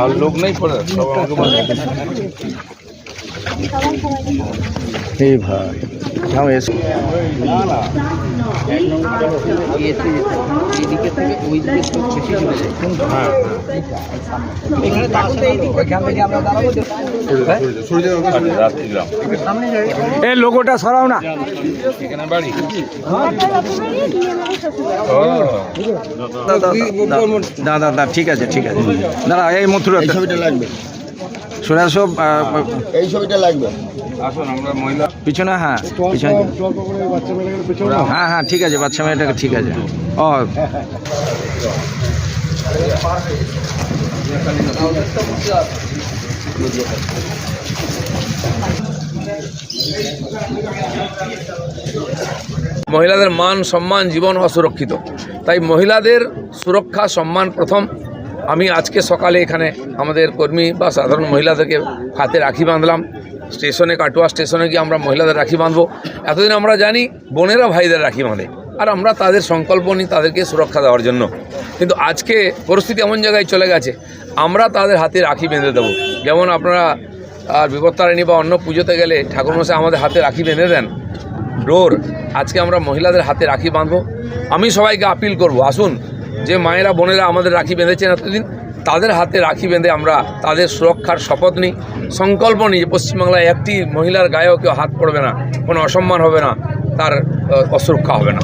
আর লোক নেই পড়ে এই ভাই। যাও এসো রাত্রি গ্রাম এই লোগোটা সরাও না। দাদা দাদা ঠিক আছে ঠিক আছে। দাদা এই মথুরা ছবিটা লাগবে। সোজা সব এই ছবিটা লাগবে। আসুন আমরা মহিলা পিছনে হ্যাঁ পিছনে। হ্যাঁ হ্যাঁ ঠিক আছে বাচ্চা মেয়েটাকে ঠিক আছে। ও। মহিলাদের মান সম্মান জীবন অসুরক্ষিত। তাই মহিলাদের সুরক্ষা সম্মান প্রথম। আমি আজকে সকালে এখানে আমাদের কর্মী বা সাধারণ মহিলাদেরকে হাতে রাখি বাঁধলাম। স্টেশনে, কাটোয়া স্টেশনে গিয়ে আমরা মহিলাদের রাখি বাঁধবো। এতদিন আমরা জানি বোনেরা ভাইদের রাখি বাঁধে। আর আমরা তাদের সংকল্প নিই তাদেরকে সুরক্ষা দেওয়ার জন্য। কিন্তু আজকে পরিস্থিতি এমন জায়গায় চলে গেছে, আমরা তাদের হাতে রাখি বেঁধে দেবো। যেমন আপনারা আর বিপত্তারিণী বা অন্য পুজোতে গেলে ঠাকুরমশাই আমাদের হাতে রাখি বেঁধে দেন। ডোর, আজকে আমরা মহিলাদের হাতে রাখি বাঁধবো। আমি সবাইকে আপিল করব। আসুন যে মায়েরা, বোনেরা আমাদের রাখি বেঁধেছেন এতদিন, তাদের হাতে রাখি বেঁধে আমরা তাদের সুরক্ষার শপথ নিই। সংকল্প নিই যে পশ্চিমবাংলায় একটি মহিলার গায়েও কেউ হাত পড়বে না, কোনো অসম্মান হবে না, তার অসুরক্ষা হবে না।